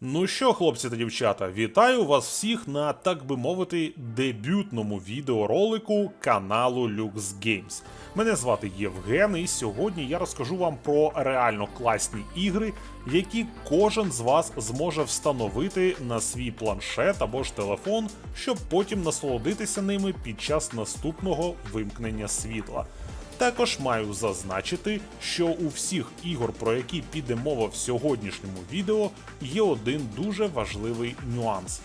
Ну що, хлопці та дівчата, вітаю вас всіх на, так би мовити, дебютному відеоролику каналу Lux Games. Мене звати Євген, і сьогодні я розкажу вам про реально класні ігри, які кожен з вас зможе встановити на свій планшет або ж телефон, щоб потім насолодитися ними під час наступного вимкнення світла. Також маю зазначити, що у всіх ігор, про які піде мова в сьогоднішньому відео, є один дуже важливий нюанс: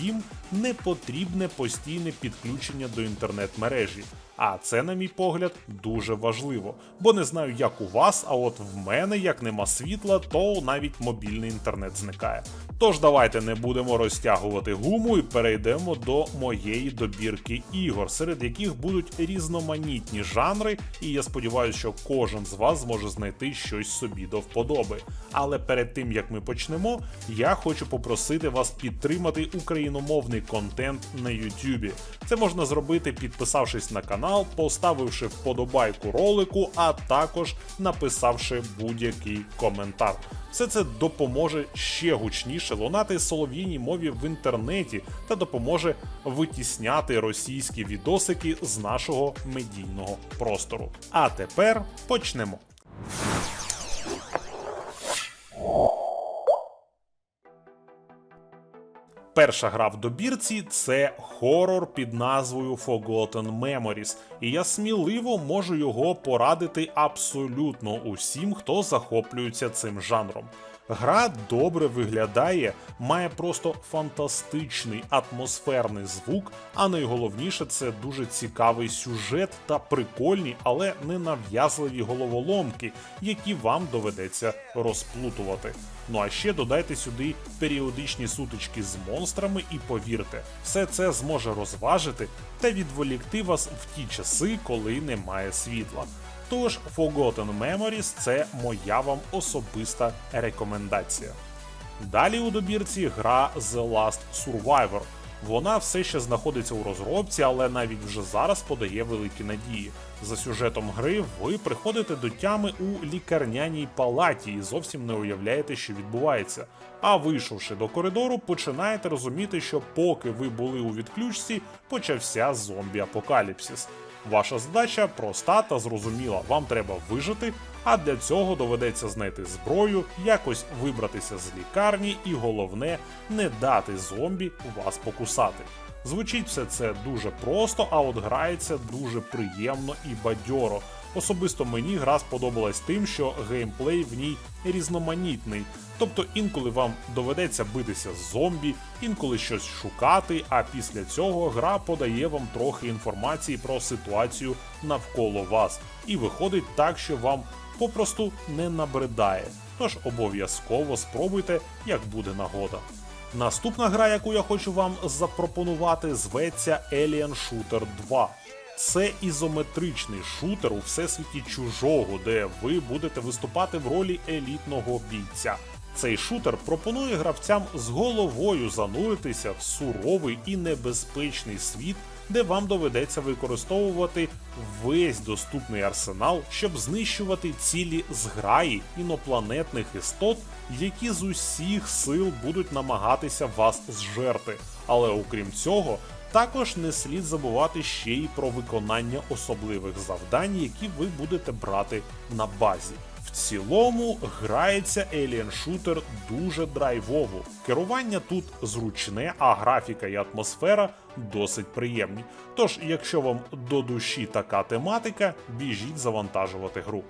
їм не потрібне постійне підключення до інтернет-мережі. А це, на мій погляд, дуже важливо. Бо не знаю, як у вас, а от в мене, як нема світла, то навіть мобільний інтернет зникає. Тож давайте не будемо розтягувати гуму і перейдемо до моєї добірки ігор, серед яких будуть різноманітні жанри, і я сподіваюся, що кожен з вас зможе знайти щось собі до вподоби. Але перед тим як ми почнемо, я хочу попросити вас підтримати україномовний контент на YouTube. Це можна зробити, підписавшись на канал, поставивши вподобайку ролику, а також написавши будь-який коментар. Все це допоможе ще гучніше лунати солов'їній мові в інтернеті та допоможе витісняти російські відосики з нашого медійного простору. А тепер почнемо. Перша гра в добірці це хорор під назвою Forgotten Memories, і я сміливо можу його порадити абсолютно усім, хто захоплюється цим жанром. Гра добре виглядає, має просто фантастичний атмосферний звук, а найголовніше це дуже цікавий сюжет та прикольні, але ненав'язливі головоломки, які вам доведеться розплутувати. Ну а ще додайте сюди періодичні сутички з монстрами, і повірте, все це зможе розважити та відволікти вас в ті часи, коли немає світла. Тож Forgotten Memories це моя вам особиста рекомендація. Далі у добірці гра The Last Survivor. Вона все ще знаходиться у розробці, але навіть вже зараз подає великі надії. За сюжетом гри ви приходите до тями у лікарняній палаті і зовсім не уявляєте, що відбувається. А вийшовши до коридору, починаєте розуміти, що поки ви були у відключці, почався зомбі-апокаліпсис. Ваша задача проста та зрозуміла. Вам треба вижити, а для цього доведеться знайти зброю, якось вибратися з лікарні, і головне не дати зомбі вас покусати. Звучить все це дуже просто, а от грається дуже приємно і бадьоро. Особисто мені гра сподобалась тим, що геймплей в ній різноманітний. Тобто інколи вам доведеться битися з зомбі, інколи щось шукати, а після цього гра подає вам трохи інформації про ситуацію навколо вас. І виходить так, що вам попросту не набридає. Тож обов'язково спробуйте, як буде нагода. Наступна гра, яку я хочу вам запропонувати, зветься Alien Shooter 2. Це ізометричний шутер у всесвіті чужого, де ви будете виступати в ролі елітного бійця. Цей шутер пропонує гравцям з головою зануритися в суровий і небезпечний світ, де вам доведеться використовувати весь доступний арсенал, щоб знищувати цілі зграї інопланетних істот, які з усіх сил будуть намагатися вас зжерти. Але окрім цього, також не слід забувати ще й про виконання особливих завдань, які ви будете брати на базі. В цілому грається Alien Shooter дуже драйвово. Керування тут зручне, а графіка і атмосфера досить приємні. Тож, якщо вам до душі така тематика, біжіть завантажувати гру.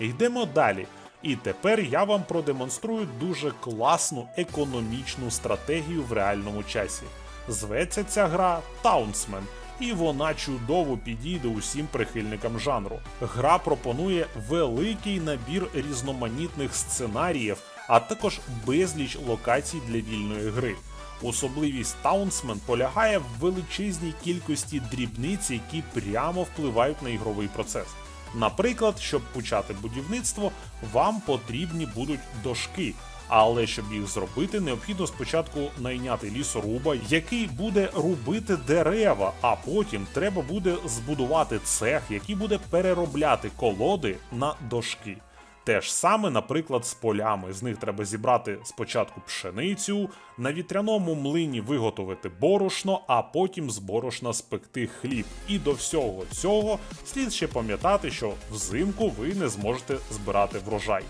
Йдемо далі. І тепер я вам продемонструю дуже класну економічну стратегію в реальному часі. Зветься ця гра Townsman, і вона чудово підійде усім прихильникам жанру. Гра пропонує великий набір різноманітних сценаріїв, а також безліч локацій для вільної гри. Особливість Townsman полягає в величезній кількості дрібниць, які прямо впливають на ігровий процес. Наприклад, щоб почати будівництво, вам потрібні будуть дошки. Але щоб їх зробити, необхідно спочатку найняти лісоруба, який буде рубити дерева, а потім треба буде збудувати цех, який буде переробляти колоди на дошки. Те ж саме, наприклад, з полями. З них треба зібрати спочатку пшеницю, на вітряному млині виготовити борошно, а потім з борошна спекти хліб. І до всього цього слід ще пам'ятати, що взимку ви не зможете збирати врожай.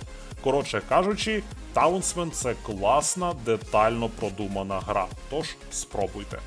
Коротше кажучи, Townsend – це класна, детально продумана гра. Тож спробуйте.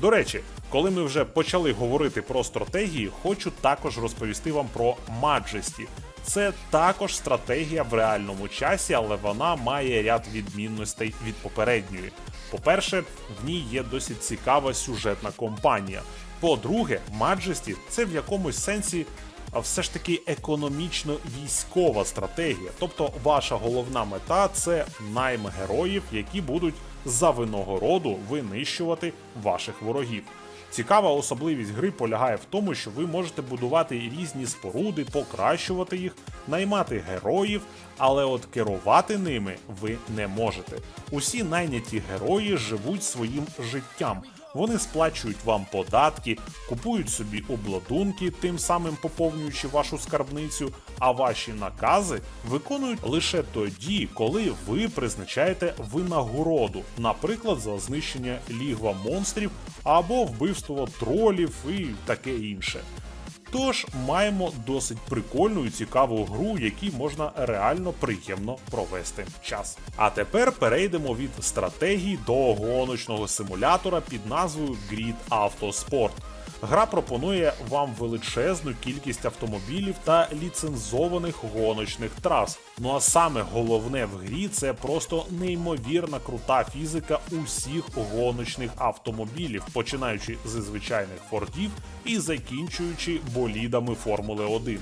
До речі, коли ми вже почали говорити про стратегії, хочу також розповісти вам про Majesty. Це також стратегія в реальному часі, але вона має ряд відмінностей від попередньої. По-перше, в ній є досить цікава сюжетна компанія. По-друге, Majesty – це в якомусь сенсі все ж таки економічно військова стратегія. Тобто ваша головна мета це найм героїв, які будуть за винагороду винищувати ваших ворогів. Цікава особливість гри полягає в тому, що ви можете будувати різні споруди, покращувати їх, наймати героїв, але от керувати ними ви не можете. Усі найняті герої живуть своїм життям. Вони сплачують вам податки, купують собі обладунки, тим самим поповнюючи вашу скарбницю, а ваші накази виконують лише тоді, коли ви призначаєте винагороду, наприклад, за знищення лігва монстрів або вбивство тролів і таке інше. Тож маємо досить прикольну і цікаву гру, якій можна реально приємно провести час. А тепер перейдемо від стратегії до гоночного симулятора під назвою Grid Autosport. Гра пропонує вам величезну кількість автомобілів та ліцензованих гоночних трас. Ну а саме головне в грі це просто неймовірна крута фізика усіх гоночних автомобілів, починаючи зі звичайних фордів і закінчуючи болідами Формули 1.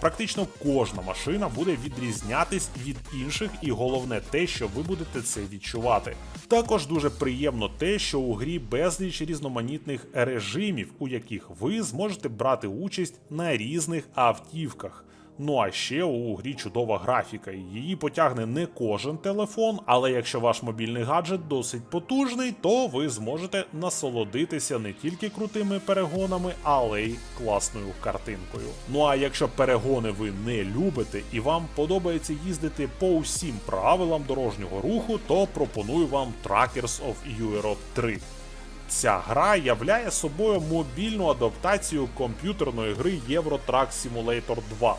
Практично кожна машина буде відрізнятись від інших, і головне те, що ви будете це відчувати. Також дуже приємно те, що у грі безліч різноманітних режимів, у яких ви зможете брати участь на різних автівках. Ну а ще у грі чудова графіка, її потягне не кожен телефон, але якщо ваш мобільний гаджет досить потужний, то ви зможете насолодитися не тільки крутими перегонами, але й класною картинкою. Ну а якщо перегони ви не любите і вам подобається їздити по усім правилам дорожнього руху, то пропоную вам Trackers of Europe 3. Ця гра являє собою мобільну адаптацію комп'ютерної гри Euro Truck Simulator 2.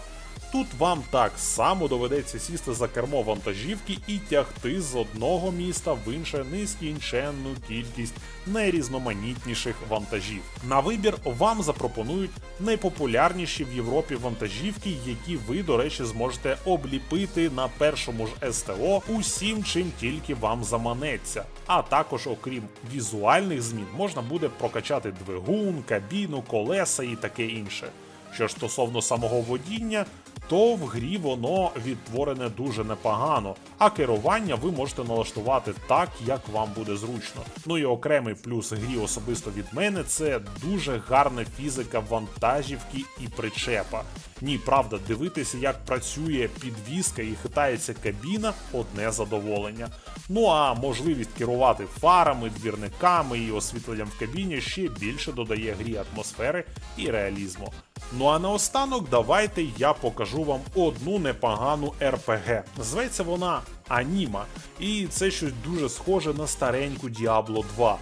Тут вам так само доведеться сісти за кермо вантажівки і тягти з одного міста в інше нескінченну кількість найрізноманітніших вантажів. На вибір вам запропонують найпопулярніші в Європі вантажівки, які ви, до речі, зможете обліпити на першому ж СТО усім, чим тільки вам заманеться. А також, окрім візуальних змін, можна буде прокачати двигун, кабіну, колеса і таке інше. Що ж стосовно самого водіння, то в грі воно відтворене дуже непогано, а керування ви можете налаштувати так, як вам буде зручно. Ну і окремий плюс грі особисто від мене це дуже гарна фізика вантажівки і причепа. Ні, правда, дивитися, як працює підвізка і хитається кабіна одне задоволення. Ну а можливість керувати фарами, двірниками і освітленням в кабіні ще більше додає грі атмосфери і реалізму. Ну а наостанок давайте я покажу вам одну непогану РПГ. Зветься вона Аніма, і це щось дуже схоже на стареньку Diablo 2.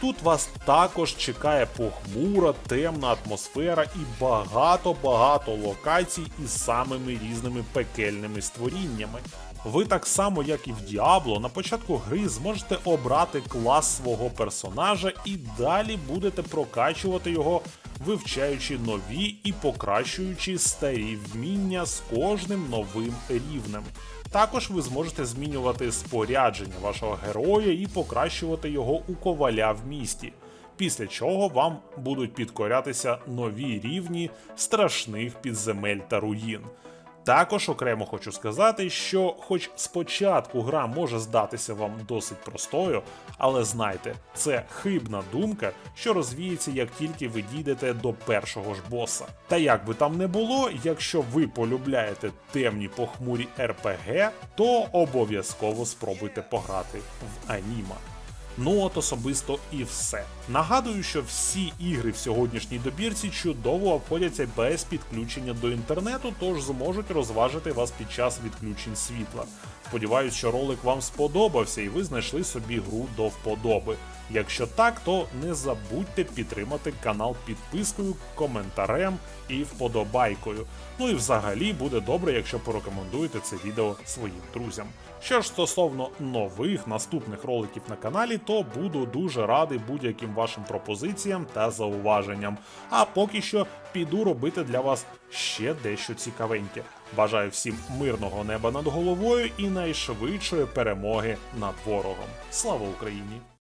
Тут вас також чекає похмура, темна атмосфера і багато-багато локацій із самими різними пекельними створіннями. Ви так само, як і в Діабло, на початку гри зможете обрати клас свого персонажа і далі будете прокачувати його, вивчаючи нові і покращуючи старі вміння з кожним новим рівнем. Також ви зможете змінювати спорядження вашого героя і покращувати його у коваля в місті. Після чого вам будуть підкорятися нові рівні страшних підземель та руїн. Також окремо хочу сказати, що, хоч спочатку гра може здатися вам досить простою, але знайте, це хибна думка, що розвіється, як тільки ви дійдете до першого ж боса. Та як би там не було, якщо ви полюбляєте темні похмурі РПГ, то обов'язково спробуйте пограти в Аніма. Ну от особисто і все. Нагадую, що всі ігри в сьогоднішній добірці чудово обходяться без підключення до інтернету, тож зможуть розважити вас під час відключень світла. Сподіваюсь, що ролик вам сподобався і ви знайшли собі гру до вподоби. Якщо так, то не забудьте підтримати канал підпискою, коментарем і вподобайкою. Ну і взагалі буде добре, якщо порекомендуєте це відео своїм друзям. Що ж стосовно нових наступних роликів на каналі, то буду дуже радий будь-яким вашим пропозиціям та зауваженням. А поки що піду робити для вас ще дещо цікавеньке. Бажаю всім мирного неба над головою і найшвидшої перемоги над ворогом. Слава Україні!